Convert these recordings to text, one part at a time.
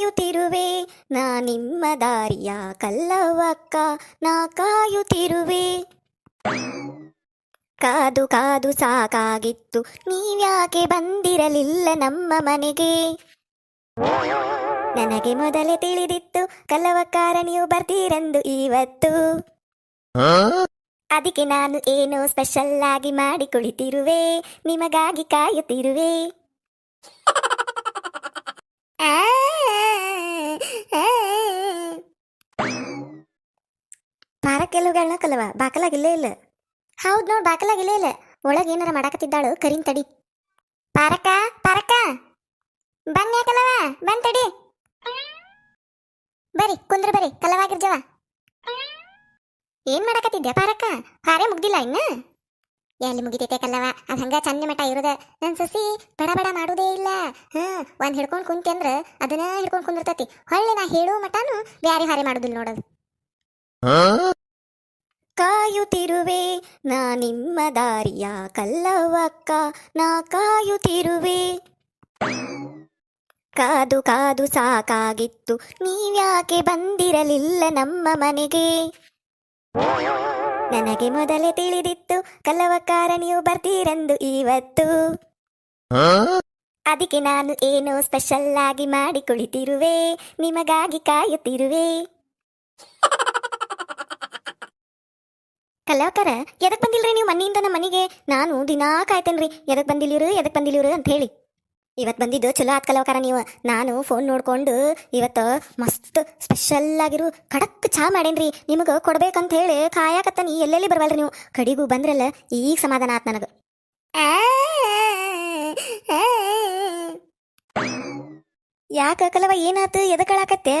ಕಾಯುತ್ತಿರುವೆ ನಾ ನಿಮ್ಮ ದಾರಿಯ ಕಲ್ಲವಕ್ಕ ನಾ ಕಾಯುತ್ತಿರುವೆ. ಕಾದು ಕಾದು ಸಾಕಾಗಿತ್ತು ನೀವ್ಯಾಕೆ ಬಂದಿರಲಿಲ್ಲ ನಮ್ಮ ಮನೆಗೆ? ನನಗೆ ಮೊದಲೇ ತಿಳಿದಿತ್ತು ಕಲ್ಲವಕ್ಕಾರ ನೀವು ಬರ್ತೀರೆಂದು ಇವತ್ತು. ಅದಕ್ಕೆ ನಾನು ಏನೋ ಸ್ಪೆಷಲ್ ಆಗಿ ಮಾಡಿ ಕುಳಿತಿರುವೆ ನಿಮಗಾಗಿ ಕಾಯುತ್ತಿರುವೆ. ಆ, ಆ. ಪಾರಕ್ಕೆಲ್ಲುಗಳನ್ನ ಕಲವ ಬಾಕಲಾಗಿಲ್ಲೇ ಇಲ್ಲ ಹೌದ್ ನೋಡ್ ಬಾಕಲಾಗಿಲ್ಲೇ ಇಲ್ಲ ಒಳಗೆ ಏನಾರ ಮಾಡಾಕತ್ತಿದ್ದಾಳು ಕರಿನ್ ತಡಿ. ಪಾರಕ ಪಾರಕ ಬನ್ನಿ ಕಲವ, ಬಂದ್ ತಡಿ. ಬರಿ, ಕುಂದ್ರ ಬರಿ, ಕಲವಾಗಿರ್ಜವ. ಏನ್ ಮಾಡಾಕತ್ತಿದ್ಯಾ ಪಾರಕ್ಕ? ಹಾರೆ ಮುಗ್ದಿಲ್ಲ ಇನ್ನ? ಎಲ್ಲಿ ಮುಗಿತೈತೆ ಕಲ್ಲವ ಅದ್ ಹಂಗ ಚಂದ ಮಠ ಇರೋದ. ನನ್ ಸಸಿ ಬಡ ಬಡ ಮಾಡುದೇ ಇಲ್ಲ. ಹಾ, ಒಂದ್ ಹಿಡ್ಕೊಂಡ್ ಕುಂತಿ ಅಂದ್ರ ಅದನ್ನ ಹಿಡ್ಕೊಂಡ್ ಕುಂದಿರ್ತತಿ. ಹೊಳ್ಳಿ ನಾ ಹೇಳೋ ಮಟಾನು ಬ್ಯಾರೆ ಹಾರೆ ಮಾಡುದಿಲ್ಲ ನೋಡೋದು. ಕಾಯುತ್ತಿರುವೆ. ನಾ ನಿಮ್ಮ ದಾರಿಯ ಕಲ್ಲವಕ್ಕ ನಾ ಕಾಯುತ್ತಿರುವೆ. ಕಾದು ಕಾದು ಸಾಕಾಗಿತ್ತು. ನೀವ್ಯಾಕೆ ಬಂದಿರಲಿಲ್ಲ ನಮ್ಮ ಮನೆಗೆ? ನನಗೆ ಮೊದಲೇ ತಿಳಿದಿತ್ತು. ಕಲ್ಲವಕ್ಕಾರ ನೀವು ಬರ್ತೀರೆಂದು ಇವತ್ತು ಅದಕ್ಕೆ ನಾನು ಏನೋ ಸ್ಪೆಷಲ್ ಆಗಿ ಮಾಡಿ ಕುಳಿತಿರುವೆ ನಿಮಗಾಗಿ ಕಾಯುತ್ತಿರುವೆ. ಕಲ್ಲವಕ್ಕಾರ ಎದಕ್ ಬಂದಿಲ್ರಿ ನೀವು ಮನೆಯಿಂದ ನಮ್ಮ ಮನೆಗೆ? ನಾನು ದಿನಾ ಕಾಯ್ತೇನ್ರಿ. ಎದಕ್ ಬಂದಿಲ್ಲಿರು ಎದಕ್ ಬಂದಿಲ್ಲಿರು ಅಂತ ಹೇಳಿ. ಇವತ್ತು ಬಂದಿದ್ದು ಚಲೋ ಆತ್ ಕಲವಕಾರ ನೀವು. ನಾನು ಫೋನ್ ನೋಡ್ಕೊಂಡು ಇವತ್ತು ಮಸ್ತ್ ಸ್ಪೆಷಲ್ ಆಗಿರು, ಖಡಕ್ ಚಾ ಮಾಡೇನ್ರಿ. ನಿಮಗೆ ಕೊಡ್ಬೇಕಂತ ಹೇಳಿ ಕಾಯಕತ್ತನಿ ಎಲ್ಲೆಲ್ಲಿ ಬರ್ವಲ್ರಿ ನೀವು? ಕಡಿಗೂ ಬಂದ್ರಲ್ಲ, ಈಗ ಸಮಾಧಾನ ಆತ್ ನನಗೆ. ಯಾಕ ಕಲವ, ಏನಾತು? ಎದಕಳಾಕತ್ತೆ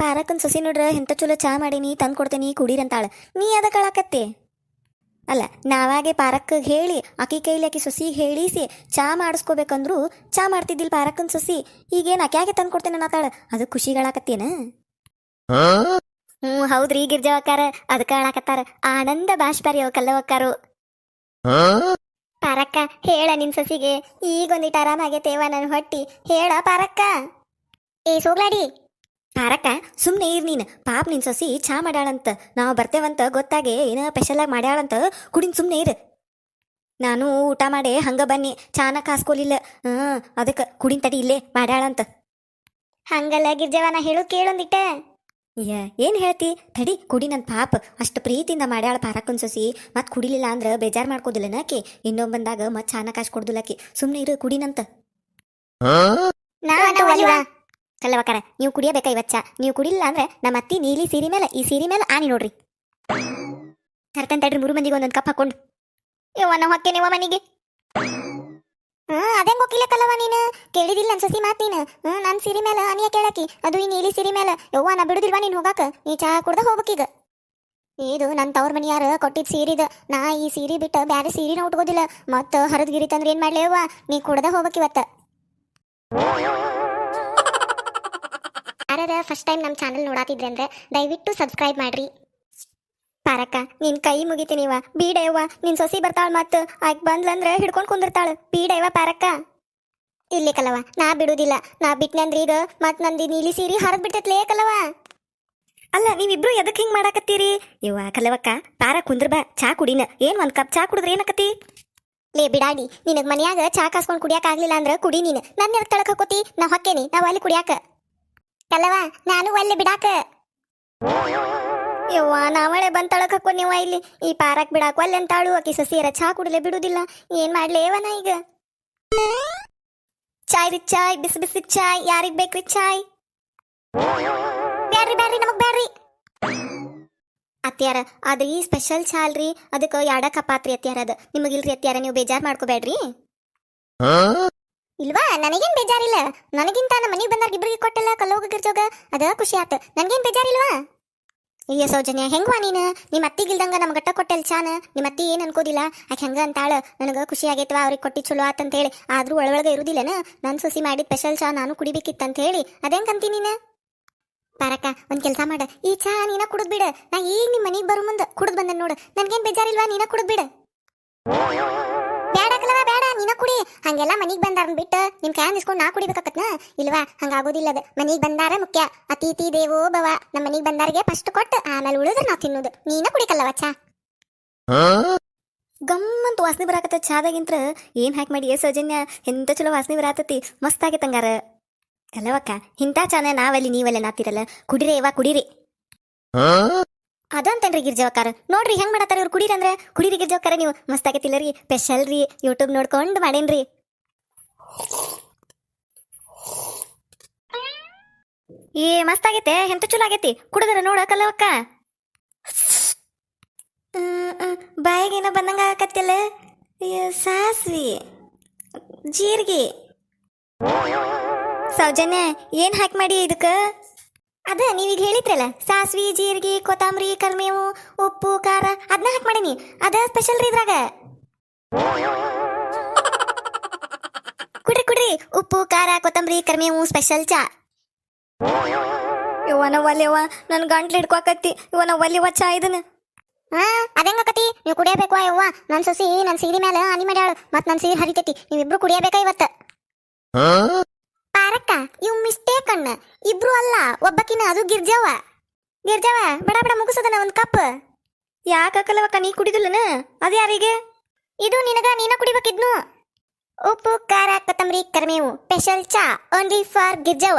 ಪಾರಕನ್ ಸೊಸಿ ನೋಡ್ರ, ಎಂತ ಚಲೋ ಚಾ ಮಾಡೀನಿ, ತಂದು ಕೊಡ್ತೇನಿ, ಕುಡೀರಂತಾಳ. ನೀ ಎದಕ್ ಅಳಾಕತ್ತೆ? ಅಲ್ಲ ನಾವಾಗೆ ಪಾರಕ್ಕ ಹೇಳಿ ಆಕಿ ಕೈಲಿ ಆಕಿ ಸೊಸಿ ಹೇಳಿಸಿ ಚಾ ಮಾಡಿಸ್ಕೋಬೇಕಂದ್ರು ಚಾ ಮಾಡ್ತಿದ್ದಿಲ್ಲ ಪಾರಕ್ಕನ್ ಸೊಸಿ. ಈಗೇನು ಆಕ್ಯಾಗೆ ತಂದು ಕೊಡ್ತೇನೆ ತಾಳ. ಅದು ಖುಷಿಗಳಾಕತ್ತೇನ? ಹ್ಞೂ ಹೌದ್ರಿ ಗಿರ್ಜವಕ್ಕಾರ. ಅದಕ್ಕ ಹಾಳಾಕತ್ತಾರ ಆನಂದ ಬಾಷ್ಪಾರಿ ಅವ ಕಲ್ಲವಕ್ಕಾರು. ಪಾರಕ್ಕ ಹೇಳ ನಿನ್ ಸೊಸಿಗೆ. ಈಗೊಂದಿಟ್ಟು ಆರಾಮಾಗೈತೇವ ನನ್ನ ಹೊಟ್ಟಿ. ಹೇಳ ಪಾರಕ್ಕ. ಏ ಸೋಗ್ಲಾಡಿ. ಪಾರಕ್ಕ ಸುಮ್ಮನೆ ಇರ್ ನೀನು. ಪಾಪ ನಿನ್ ಸೊಸಿ ಚಾ ಮಾಡ್ಯಾಳಂತ. ನಾವು ಬರ್ತೇವಂತ ಗೊತ್ತಾಗೆ ಏನ ಸ್ಪೆಷಲ್ ಆಗಿ ಮಾಡ್ಯಾಳಂತ ಕುಡಿನ್ ಸುಮ್ಮನೆ ಇರು. ನಾನು ಊಟ ಮಾಡಿ ಹಂಗ ಬನ್ನಿ. ಚಾನ ಕಾಸ್ಕೊಲಿಲ್ಲ. ಹ್ಮ್ ಅದಕ್ಕೆ ಕುಡಿನ್ ತಡಿ ಇಲ್ಲೇ ಮಾಡ್ಯಾಳಂತ. ಹಂಗಲ್ಲ ಗಿರ್ಜವ ನಾ ಹೇಳು ಕೇಳೊಂದಿಟ್ಟ. ಯ ಏನ್ ಹೇಳ್ತಿ? ತಡಿ ಕುಡಿ ನನ್ನ ಪಾಪ. ಅಷ್ಟು ಪ್ರೀತಿಯಿಂದ ಮಾಡ್ಯಾಳ ಪಾರಕ್ಕನ್ ಸೊಸಿ. ಮತ್ತೆ ಕುಡಿಲಿಲ್ಲ ಅಂದ್ರ ಬೇಜಾರ್ ಮಾಡ್ಕೋದಿಲ್ಲ ನಾಕಿ. ಇನ್ನೊಬ್ಬ ಬಂದಾಗ ಮತ್ತೆ ಚಾನ ಕಾಸ್ ಕೊಡ್ದಿಲ್ಲಕಿ ಸುಮ್ನೆ ಇರು ಕುಡಿನಂತ. ಕಲ್ಲವಕರ ನೀವು ಕುಡಿಯಬೇಕಾ ಇವಚ್ಚ ನೀವು ಕುಡಿಲ್ಲ ಅಂದ್ರೆ ನಮ್ಮ ಅತ್ತಿ ನೀಲಿ ಸೀರೆ ಮೇಲೆ, ಈ ಸೀರೆ ಮೇಲೆ ಆನಿ ನೋಡ್ರಿ. ತರ್ತಂತ ತಡ್ರಿ, ಮೂರು ಮಂದಿಗೆ ಒಂದೊಂದು ಕಪ್ ಹಾಕೊಂಡು. ಯವ್ವ ಹೊಕ್ಕೆ ನೀವು ಮನೆಗೆ. ಹ್ಮ್ ಅದೇಂಗ್ ಹೋಗಿಲ್ಲ ಕಲ್ಲವ ನೀನು. ಕೇಳಿದಿಲ್ಲ ನನ್ ಸಸಿ ಮಾತ್ ನೀನು. ಹ್ಮ್ ನನ್ ಸೀರೆ ಮೇಲೆ ಅನಿಯ ಕೇಳಾಕಿ? ಅದು ಈ ನೀಲಿ ಸೀರೆ ಮೇಲೆ. ಯವ್ವ, ನಾ ಬಿಡುದಿಲ್ವಾ ನೀನ್ ಹೋಗಾಕ? ನೀ ಚಹಾ ಕುಡ್ದ ಹೋಗ್ಬೇಕೀಗ ಇದು ನನ್ನ ತವ್ರ ಮನಿಯಾರ ಕೊಟ್ಟಿದ್ ಸೀರಿದ. ನಾ ಈ ಸೀರೆ ಬಿಟ್ಟು ಬ್ಯಾರೆ ಸೀರೆನ ಉಟ್ಕೋದಿಲ್ಲ ಮತ್ತ ಹರದ್ಗಿರಿ ಗಿರಿತಂದ್ರೆ ಏನ್ ಮಾಡ್ಲಿ ಯವ್ವ? ನೀ ಕುಡ್ದ ಹೋಗ್ಬೇಕಿವತ್ತ ಯಾರದ ಫಸ್ಟ್ ಟೈಮ್ ನಮ್ಮ ಚಾನಲ್ ನೋಡಾತಿದ್ರೆ ಅಂದ್ರೆ ದಯವಿಟ್ಟು ಸಬ್ಸ್ಕ್ರೈಬ್ ಮಾಡ್ರಿ. ಪಾರಕ್ಕ, ನಿನ್ ಕೈ ಮುಗಿತೀನಿವ ಬೀಡಯ್ಯವ್ವ ನಿನ್ ಸೊಸಿ ಬರ್ತಾಳ ಮತ್ತು ಆಕ್ ಬಂದ್ಲಂದ್ರೆ ಹಿಡ್ಕೊಂಡ್ ಕುಂದಿರ್ತಾಳ ಬೀಡಯ್ಯವ ಪಾರಕ್ಕ? ಇಲ್ಲಿ ಕಲವ ನಾ ಬಿಡುದಿಲ್ಲ, ನಾ ಬಿಟ್ನಂದ್ರ ಈಗ ಮತ್ ನಂದಿ ನೀಲಿ ಸೀರಿ ಹರದ್ ಬಿಡ್ತೈತ್ಲೇ ಕಲವ ಅಲ್ಲ, ನೀವಿಬ್ರು ಎದಕ್ ಹಿಂಗ್ ಮಾಡಾಕತ್ತೀರಿ? ಇವ ಕಲವಕ್ಕ ಪಾರ ಕುಂದ್ರ ಬಾ, ಚಾ ಕುಡಿನ, ಏನ್ ಒಂದ್ ಕಪ್ ಚಾ ಕುಡಿದ್ರೆ ಏನಕತಿ ಲೇ ಬಿಡಾಡಿ, ನಿನಗ್ ಮನ್ಯಾಗ ಚಾ ಕಾಸ್ಕೊಂಡ್ ಕುಡಿಯಾಕ ಆಗ್ಲಿಲ್ಲ ಅಂದ್ರ ಕುಡಿ ನೀನು ನನ್ನ ಎದಕ್ ತಳಕ್ ಹಾಕೋತಿ, ನಾ ಹೊಕ್ಕೇನಿ, ನಾವ್ ಅಲ್ಲಿ ಕುಡಿಯಾಕ. ಕಲ್ಲವ ನಾನು ಅಲ್ಲಿ ಬಿಡಾಕ. ಯವ್ವ ನಾವಳೆ ಬಂದ್ ತಳಕ್ ಹಾಕೋ ನೀವ ಇಲ್ಲಿ. ಈ ಪಾರಕ್ ಬಿಡಾಕು ಅಲ್ಲಿ ಅಂತಾಳು, ಆಕಿ ಸಸಿಯರ ಚಾ ಕುಡಿಲೆ ಬಿಡುದಿಲ್ಲ. ಏನ್ ಮಾಡ್ಲಿ ಏವನ ಈಗ? ಚಾಯ್ ರೀ, ಚಾಯ್, ಬಿಸಿ ಬಿಸಿ ಚಾಯ್, ಯಾರಿಗ್ ಬೇಕ್ರಿ ಚಾಯ್? ಬ್ಯಾಡ್ರಿ ಬ್ಯಾಡ್ರಿ, ನಮಗ್ ಬ್ಯಾಡ್ರಿ. ಅತ್ಯಾರ ಅದು ಈ ಸ್ಪೆಷಲ್ ಚಾ ಅಲ್ರಿ ಅದಕ್ಕೆ ಎರಡ ಕಪಾತ್ರಿ ಅತ್ಯಾರ ಅದ. ನಿಮಗಿಲ್ರಿ ಅತ್ಯಾರ ನೀವು ಬೇಜಾರ್ ಮಾಡ್ಕೋಬೇಡ್ರಿ ಇಲ್ವಾ? ನನಗೇನ್ ಬೇಜಾರಿಲ್ಲ. ನನಗಿಂತ ನಮ್ಮ ಮನೆಗೆ ಬಂದಾಗ ಇಬ್ರಿಗೆ ಕೊಟ್ಟಲ್ಲ ಕಲ್ಲೋಗ ಗಿರ್ಜೋಗ ಅದ ಖುಷಿ ಆತ. ನನಗೇನ್ ಬೇಜಾರಿಲ್ವಾ? ಅಯ್ಯ ಸೌಜನ್ಯ, ಹೆಂಗ್ವಾ ನೀನು? ನಿಮ್ಮ ಅತ್ತಿಗಿಲ್ದಂಗ ನಮ್ ಗಟ್ಟ ಕೊಟ್ಟೆಲ್ ಚಾನ? ನಿಮ್ಮ ಅತ್ತಿ ಏನು ಅನ್ಕೋದಿಲ್ಲ? ಆಕೆ ಹಂಗ ಅಂತಾಳ? ನನಗೆ ಖುಷಿ ಆಗೈತವ ಅವ್ರಿಗೆ ಕೊಟ್ಟಿ ಚಲೋ ಆತಂತ ಹೇಳಿ. ಆದ್ರೂ ಒಳಗೊಳಗೆ ಇರುದಿಲ್ಲನ? ನನ್ನ ಸೊಸಿ ಮಾಡಿದ ಸ್ಪೆಷಲ್ ಚಾ ನಾನು ಕುಡಿಬೇಕಿತ್ತಂತ ಹೇಳಿ. ಅದೇಂಗ್ ಅಂತೀನಿ ನೀನು? ಪಾರಕ್ಕ, ಒಂದ್ ಕೆಲಸ ಮಾಡ. ಈ ಚಾ ನೀನ ಕುಡಿದ್ ಬಿಡ. ನಾ ಈಗ ನಿಮ್ಮ ಮನಿಗ್ ಬರೋ ಮುಂದ ಕುಡಿದ್ ಬಂದೆ ನೋಡು. ನನಗೇನ್ ಬೇಜಾರಿಲ್ವಾ? ನೀನ ಕುಡಿದ್ ಬಿಡ. ಕುಡಿ. ಹಂಗೆಲ್ಲ ಮನಿಗ್ ಬಂದಾರ ಬಿಟ್ಟು ನಿಮ್ ಕ್ಯಾನ್ ಇಸ್ಕೊಂಡು ನಾ ಕುಡಿಬೇಕಾಕತ್ನ? ಇಲ್ವಾ? ಹಂಗಾಗೋದಿಲ್ಲ ಅದ ಮನಿಗ್ ಬಂದಾರ ಮುಖ್ಯ. ಅತಿಥಿ ದೇವೋ ಭವ ನಮ್ಮ ಮನಿಗ್ ಬಂದಾರಿಗೆ ಫಸ್ಟ್ ಕೊಟ್ಟು ಆಮೇಲೆ ಉಳಿದ್ರೆ ನಾವು ತಿನ್ನೋದು. ನೀನ ಕುಡಿಕಲ್ಲವ ಚಾ? ಗಮ್ಮಂತ ವಾಸನೆ ಬರಾಕತ್ತ ಚಾದಾಗಿಂತ್ರ. ಏನ್ ಹಾಕಿ ಮಾಡಿ ಏ ಸೌಜನ್ಯ? ಎಂತ ಚಲೋ ವಾಸನೆ ಬರಾತತಿ. ಮಸ್ತ್ ಆಗೈತಂಗಾರ ಅಲ್ಲವಕ್ಕ ಇಂಥ ಚಾನೆ ನಾವಲ್ಲಿ ನೀವಲ್ಲಿ ನಾತಿರಲ್ಲ. ಕುಡಿರಿ ಇವ ಕುಡಿರಿ. ಅದಂತೇನ್ರಿ ಗಿರ್ಜವಕ್ಕಾರ. ನೋಡ್ರಿ ಹೆಂಗ್ ಮಾಡತ್ತಾರ ಇವ್ರು ಕುಡೀರಿ ಅಂದ್ರೆ? ಕುಡೀರಿ ಗಿರ್ಜವಕ್ಕಾರ ನೀವು. ಮಸ್ತ್ ಆಗತ್ತಿಲ್ಲ ರೀ. ಸ್ಪೆಷಲ್ ರೀ. ಯೂಟ್ಯೂಬ್ ನೋಡ್ಕೊಂಡು ಮಾಡೇನ್ರಿ ಏ, ಮಸ್ತ್ ಆಗೈತೆ. ಎಂತ ಚಲೋ ಆಗೈತಿ? ಕುಡಿದ್ರ ನೋಡ ಕಲ್ಲವಕ್ಕ. ಬಾಯಿಗೇನ ಬಂದಂಗ ಆಗಕತ್ತಿಲ್ಲ. ಸಾಸ್ವಿ. ಜೀರಿಗೆ. ಸೌಜನ್ಯ, ಏನ್ ಹಾಕಿ ಮಾಡಿ ಇದಕ್ಕ? ಅದ ನೀವೀಗ ಹೇಳಿದ್ರಲ್ಲ ಸಾಸ್ವಿ ಜೀರಿಗೆ ಕೊತ್ತಂಬರಿ ಕರಿಮೇವು ಉಪ್ಪು ಖಾರ ಅದನ್ನ ಹಾಕಿ ಮಾಡೀನಿ. ಅದ ಸ್ಪೆಷಲ್ ರೀ ಇದ್ರಾಗ. ಕುಡ್ರಿ ಕುಡ್ರಿ. ಉಪ್ಪು ಖಾರ ಕೊತ್ತಂಬರಿ ಕರಿಮೇವು ಸ್ಪೆಷಲ್ ಚಾ. ಇವ ನವ್ವಲ್ಯವ ನನ್ ಗಂಟ್ಲು ಹಿಡ್ಕೊಕತ್ತಿ. ಇವ ನವ್ವಲ್ಯವ ಚಾ ಇದನ್ನ. ಹಾ ಅದಂಗಕತಿ ನೀವು ಕುಡಿಯಬೇಕು ಯವ್ವ. ನನ್ ಸೊಸಿ ನನ್ ಸೀರೆ ಮೇಲೆ ಹನಿ ಮಾಡ್ಯಾಳು. ಮತ್ ನನ್ ಸೀರೆ ಹರಿತೈತಿ. ನೀವಿಬ್ರು ಕುಡಿಯಬೇಕಾ ಇವತ್ತ? ಪಾರಕ್ಕ, ಇವ್ ಮಿಸ್ಟೇಕ್ ಅಣ್ಣ. ಇಬ್ರು ಅಲ್ಲ, ಒಬ್ಬಕಿನ ಅದು ಗಿರ್ಜವ. ಗಿರ್ಜಾವ, ಬಡ ಬಡ ಮುಗಿಸದನ ಒಂದ್ ಕಪ್. ಯಾಕಲ್ಲವಕ್ಕ ನೀ ಕುಡಿದಿಲ್ಲನ? ಅದು ಯಾರಿಗೆ? ಇದು ನಿನಗ, ನೀನ ಕುಡಿಬೇಕಿದ್ನು. ಉಪ್ಪು, ಖಾರ, ಕೊತ್ತಂಬರಿ, ಕರಿಮೇವು ಸ್ಪೆಷಲ್ ಚಾ ಓನ್ಲಿ ಫಾರ್ ಗಿರ್ಜವ.